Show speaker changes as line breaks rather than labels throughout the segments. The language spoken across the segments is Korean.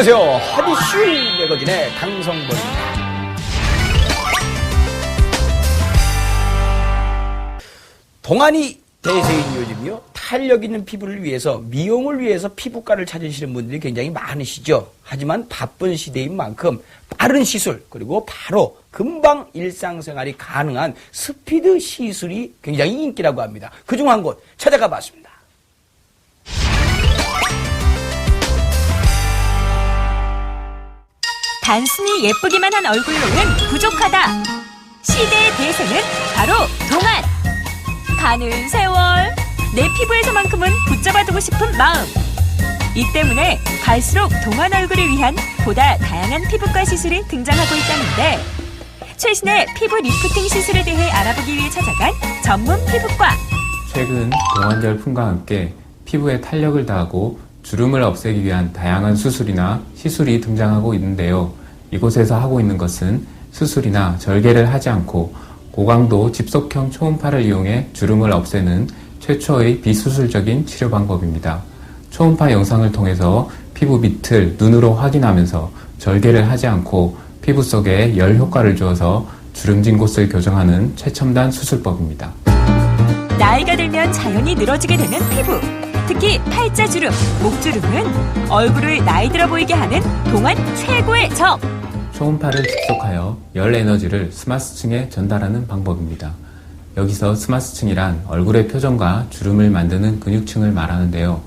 안녕하세요. 하디슈 매거진의 강성범입니다. 동안이 대세인 요즘요. 탄력 있는 피부를 위해서 미용을 위해서 피부과를 찾으시는 분들이 굉장히 많으시죠. 하지만 바쁜 시대인 만큼 빠른 시술 그리고 바로 금방 일상생활이 가능한 스피드 시술이 굉장히 인기라고 합니다. 그중 한 곳 찾아가 봤습니다.
단순히 예쁘기만 한 얼굴로는 부족하다. 시대의 대세는 바로 동안. 가는 세월. 내 피부에서만큼은 붙잡아두고 싶은 마음. 이 때문에 갈수록 동안 얼굴을 위한 보다 다양한 피부과 시술이 등장하고 있다는데 최신의 피부 리프팅 시술에 대해 알아보기 위해 찾아간 전문 피부과.
최근 동안 열풍과 함께 피부에 탄력을 더하고 주름을 없애기 위한 다양한 수술이나 시술이 등장하고 있는데요. 이곳에서 하고 있는 것은 수술이나 절개를 하지 않고 고강도 집속형 초음파를 이용해 주름을 없애는 최초의 비수술적인 치료 방법입니다. 초음파 영상을 통해서 피부 밑을 눈으로 확인하면서 절개를 하지 않고 피부 속에 열 효과를 주어서 주름진 곳을 교정하는 최첨단 수술법입니다.
나이가 들면 자연히 늘어지게 되는 피부. 특히 팔자 주름, 목주름은 얼굴을 나이 들어 보이게 하는 동안 최고의 적.
초음파를 집속하여 열 에너지를 스마스층에 전달하는 방법입니다. 여기서 스마스층이란 얼굴의 표정과 주름을 만드는 근육층을 말하는데요.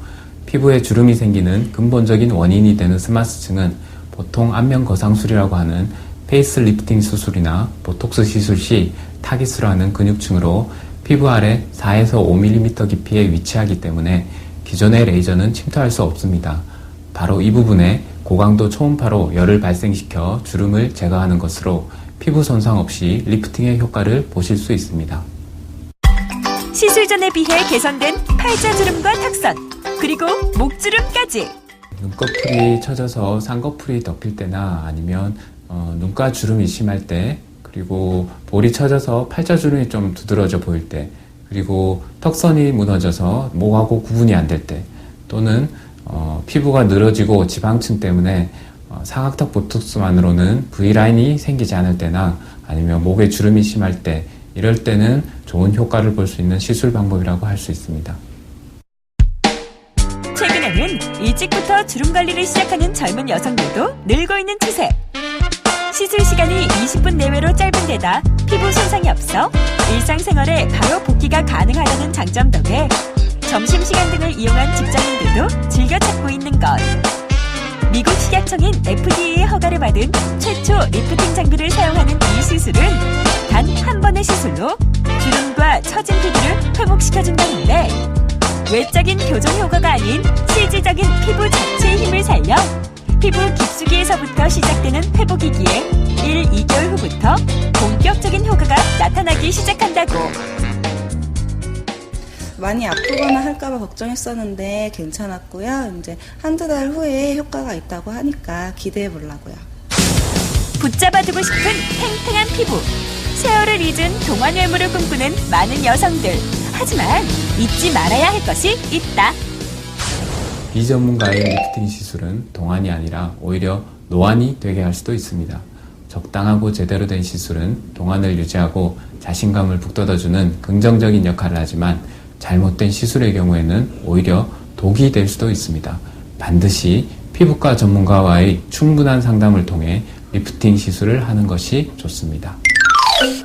피부에 주름이 생기는 근본적인 원인이 되는 스마스층은 보통 안면 거상술이라고 하는 페이스 리프팅 수술이나 보톡스 시술 시 타깃으로 하는 근육층으로 피부 아래 4에서 5mm 깊이에 위치하기 때문에 기존의 레이저는 침투할 수 없습니다. 바로 이 부분에 고강도 초음파로 열을 발생시켜 주름을 제거하는 것으로 피부 손상 없이 리프팅의 효과를 보실 수 있습니다.
시술 전에 비해 개선된 팔자주름과 턱선, 그리고 목주름까지.
눈꺼풀이 처져서 쌍꺼풀이 덮일 때나 아니면 어, 눈가 주름이 심할 때 그리고 볼이 처져서 팔자주름이 좀 두드러져 보일 때 그리고 턱선이 무너져서 목하고 구분이 안 될 때 또는 어, 피부가 늘어지고 지방층 때문에 어, 사각턱 보톡스만으로는 V라인이 생기지 않을 때나 아니면 목에 주름이 심할 때 이럴 때는 좋은 효과를 볼 수 있는 시술 방법이라고 할 수 있습니다.
최근에는 일찍부터 주름 관리를 시작하는 젊은 여성들도 늘고 있는 추세. 시술 시간이 20분 내외로 짧은 데다 피부 손상이 없어 일상생활에 바로 복귀가 가능하다는 장점 덕에 점심시간 등을 이용한 직장인들도 즐겨 찾고 있는 것. 미국 식약청인 FDA의 허가를 받은 최초 리프팅 장비를 사용하는 이 시술은 단 한 번의 시술로 주름과 처진 피부를 회복시켜준다는데 외적인 교정 효과가 아닌 실질적인 피부 자체의 힘을 살려 피부 깊숙이에서부터 시작되는 회복이기에 1, 2개월 후부터 본격적인 효과가 나타나기 시작한다고.
많이 아프거나 할까봐 걱정했었는데 괜찮았고요. 이제 한두 달 후에 효과가 있다고 하니까 기대해 보려고요.
붙잡아두고 싶은 탱탱한 피부. 세월을 잊은 동안 외모를 꿈꾸는 많은 여성들. 하지만 잊지 말아야 할 것이 있다.
비전문가의 리프팅 시술은 동안이 아니라 오히려 노안이 되게 할 수도 있습니다. 적당하고 제대로 된 시술은 동안을 유지하고 자신감을 북돋아주는 긍정적인 역할을 하지만 잘못된 시술의 경우에는 오히려 독이 될 수도 있습니다. 반드시 피부과 전문가와의 충분한 상담을 통해 리프팅 시술을 하는 것이 좋습니다.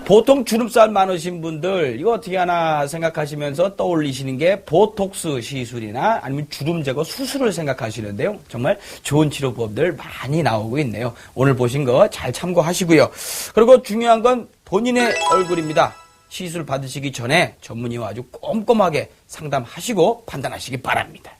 보통 주름살 많으신 분들 이거 어떻게 하나 생각하시면서 떠올리시는 게 보톡스 시술이나 아니면 주름 제거 수술을 생각하시는데요. 정말 좋은 치료법들 많이 나오고 있네요. 오늘 보신 거 잘 참고하시고요. 그리고 중요한 건 본인의 얼굴입니다. 시술 받으시기 전에 전문의와 아주 꼼꼼하게 상담하시고 판단하시기 바랍니다.